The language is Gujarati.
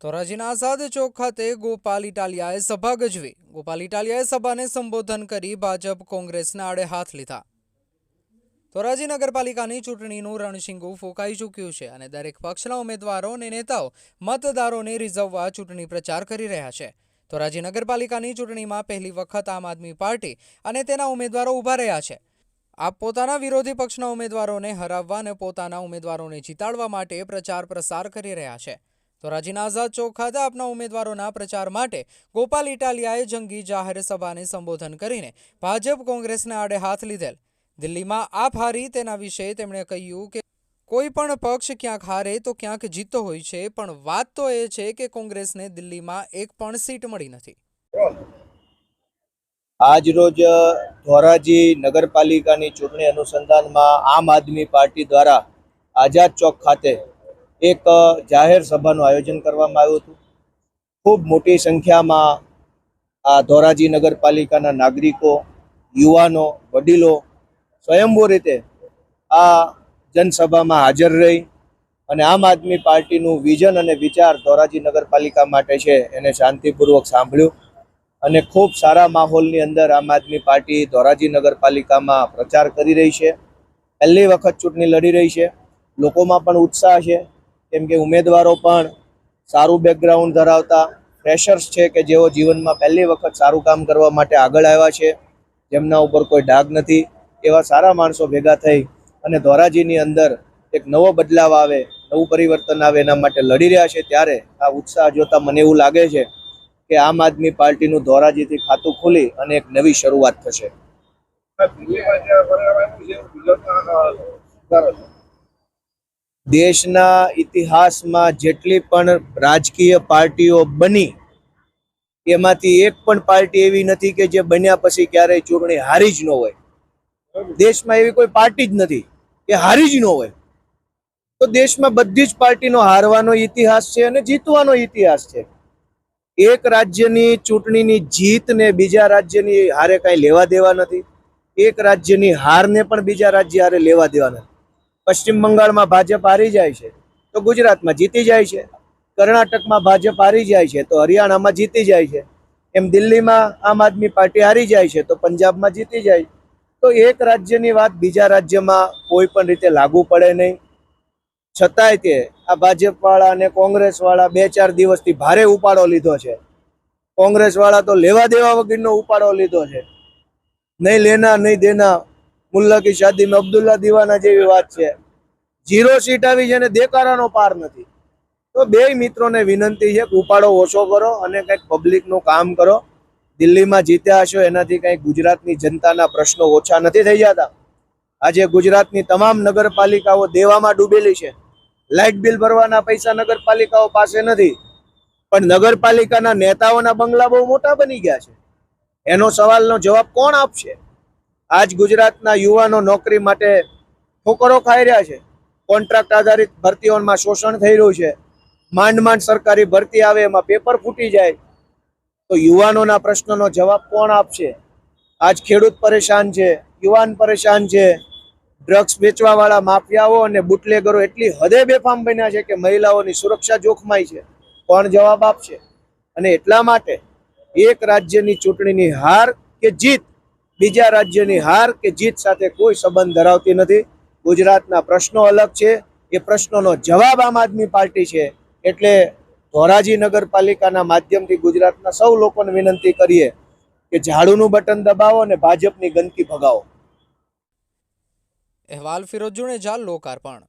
ધોરાજીના આઝાદ ચોક ખાતે ગોપાલ ઇટાલિયાએ સભા ગજવી. ગોપાલ ઇટાલિયાએ સભાને સંબોધન કરી ભાજપ કોંગ્રેસના આડે હાથ લીધા. ધોરાજી નગરપાલિકાની ચૂંટણીનું રણશીંગું ફૂંકાઈ ચૂક્યું છે અને દરેક પક્ષના ઉમેદવારો અને નેતાઓ મતદારોને રીઝવવા ચૂંટણી પ્રચાર કરી રહ્યા છે. ધોરાજી નગરપાલિકાની ચૂંટણીમાં પહેલી વખત આમ આદમી પાર્ટી અને તેના ઉમેદવારો ઊભા રહ્યા છે. આપ પોતાના વિરોધી પક્ષના ઉમેદવારોને હરાવવા અને પોતાના ઉમેદવારોને જીતાડવા માટે પ્રચાર પ્રસાર કરી રહ્યા છે. ધોરાજીના આઝાદ ચોક ખાતે આપના ઉમેદવારોના પ્રચાર માટે ગોપાલ ઇટાલિયાએ જંગી જાહેર સભાને સંબોધન કરીને ભાજપ કોંગ્રેસને આડે હાથ લીધેલ. દિલ્હીમાં આપ હારી તેના વિશે તેમણે કહ્યું કે કોઈ પણ પક્ષ ક્યાંક હારે તો ક્યાંક જીતતો હોય છે, પણ વાત તો એ છે કે કોંગ્રેસને દિલ્હીમાં એક પણ સીટ મળી નથી. આજ રોજ ધોરાજી નગરપાલિકાની ચૂંટણી અનુસંધાનમાં આમ આદમી પાર્ટી દ્વારા આઝાદ ચોક ખાતે એક જાહેર સભાનું આયોજન કરવામાં આવ્યું હતું. ખૂબ મોટી સંખ્યામાં આ ધોરાજી નગરપાલિકાના નાગરિકો, યુવાનો, વડીલો સ્વયંભૂ રીતે આ જનસભામાં હાજર રહી અને આમ આદમી પાર્ટીનું વિઝન અને વિચાર ધોરાજી નગરપાલિકા માટે છે એને શાંતિપૂર્વક સાંભળ્યું અને ખૂબ સારા માહોલની અંદર આમ આદમી પાર્ટી ધોરાજી નગરપાલિકામાં પ્રચાર કરી રહી છે. પહેલી વખત ચૂંટણી લડી રહી છે. લોકોમાં પણ ઉત્સાહ છે. કેમ કે ઉમેદવારો પણ સારું બેકગ્રાઉન્ડ ધરાવતા ફ્રેશર્સ છે કે જેઓ જીવનમાં પહેલી વખત સારું કામ કરવા માટે આગળ આવ્યા છે, જેમના ઉપર કોઈ ડાઘ નથી, એવા સારા માણસો ભેગા થઈ અને ધોરાજીની અંદર એક નવો બદલાવ આવે, નવું પરિવર્તન આવે એના માટે લડી રહ્યા છે, ત્યારે આ ઉત્સાહ જોતા મને એવું લાગે છે કે આમ આદમી પાર્ટીનું ધોરાજીથી ખાતું ખુલી અને એક નવી શરૂઆત થશે. દેશના ઇતિહાસમાં જેટલી પણ રાજકીય પાર્ટીઓ બની, એમાંથી એક પણ પાર્ટી એવી નથી કે જે બન્યા પછી ક્યારેય ચૂંટણી હારી જ ન હોય. દેશમાં એવી કોઈ પાર્ટી જ નથી કે હારી જ ન હોય. તો દેશમાં બધી જ પાર્ટીનો હારવાનો ઇતિહાસ છે અને જીતવાનો ઇતિહાસ છે. એક રાજ્યની ચૂંટણીની જીતને બીજા રાજ્યની હારે કાંઈ લેવા દેવા નથી. એક રાજ્યની હારને પણ બીજા રાજ્ય હારે લેવા દેવા નથી. પશ્ચિમ બંગાળમાં ભાજપ હારી જાય છે, તો ગુજરાતમાં જીતી જાય છે, કર્ણાટકમાં ભાજપ હારી જાય છે, તો હરિયાણામાં જીતી જાય છે, એમ દિલ્હીમાં આમ આદમી પાર્ટી હારી જાય છે, તો પંજાબમાં જીતી જાય તો એક રાજ્યની વાત બીજા રાજ્યમાં કોઈ પણ રીતે લાગુ પડે નહીં. છતાંય તે આ ભાજપવાળા અને કોંગ્રેસવાળા બે ચાર દિવસથી ભારે ઉપાડો લીધો છે. કોંગ્રેસવાળા તો લેવા દેવા વગરનો ઉપાડો લીધો છે. નહીં લેના નહીં દેના મુલ્લા કી શાદીમાં અબ્દુલ્લા દીવાના જેવી વાત છે. જીરો સીટ આવી છે અને દેકારાનો પાર નથી. તો બે મિત્રોને વિનંતી છે કે ઉપાડો ઓછો કરો અને કંઈક પબ્લિકનું કામ કરો. દિલ્હીમાં જીત્યા હશો એનાથી કંઈક ગુજરાતની જનતાના પ્રશ્નો ઓછા નથી થઈ જતા. આજે ગુજરાતની તમામ નગરપાલિકાઓ દેવામાં ડૂબેલી છે. લાઇટ બિલ ભરવાના પૈસા નગરપાલિકાઓ પાસે નથી. પણ નગરપાલિકાના નેતાઓના બંગલા બહુ મોટા બની ગયા છે. એનો સવાલનો જવાબ કોણ આપશે? આજ ગુજરાતના યુવાનો નોકરી માટે ઠોકરો ખાઈ રહ્યા છે. કોન્ટ્રાક્ટ આધારિત ભરતીઓમાં શોષણ થઈ રહ્યું છે. માંડ માંડ સરકારી ભરતી આવે, એમાં પેપર ફૂટી જાય. તો યુવાનોના પ્રશ્નનો જવાબ કોણ આપશે? આજ ખેડૂત પરેશાન છે, યુવાન પરેશાન છે. ડ્રગ્સ વેચવાવાળા માફિયાઓ અને બુટલેગરો એટલી હદે બેફામ બન્યા છે કે મહિલાઓની સુરક્ષા જોખમાય છે. કોણ જવાબ આપશે? અને એટલા માટે એક રાજ્યની ચૂંટણીની હાર કે જીત બીજા રાજ્યની હાર કે જીત સાથે કોઈ સંબંધ ધરાવતી નથી. ગુજરાતના પ્રશ્નો અલગ છે. એ પ્રશ્નોનો જવાબ આમ આદમી પાર્ટી છે. એટલે ધોરાજી નગરપાલિકાના માધ્યમથી ગુજરાતના સૌ લોકોને વિનંતી કરીએ કે ઝાડુનું બટન દબાવો અને ભાજપની ગંદકી ભગાવો. અહેવાલ ફિરોજ જાલ લોકાર્પણ.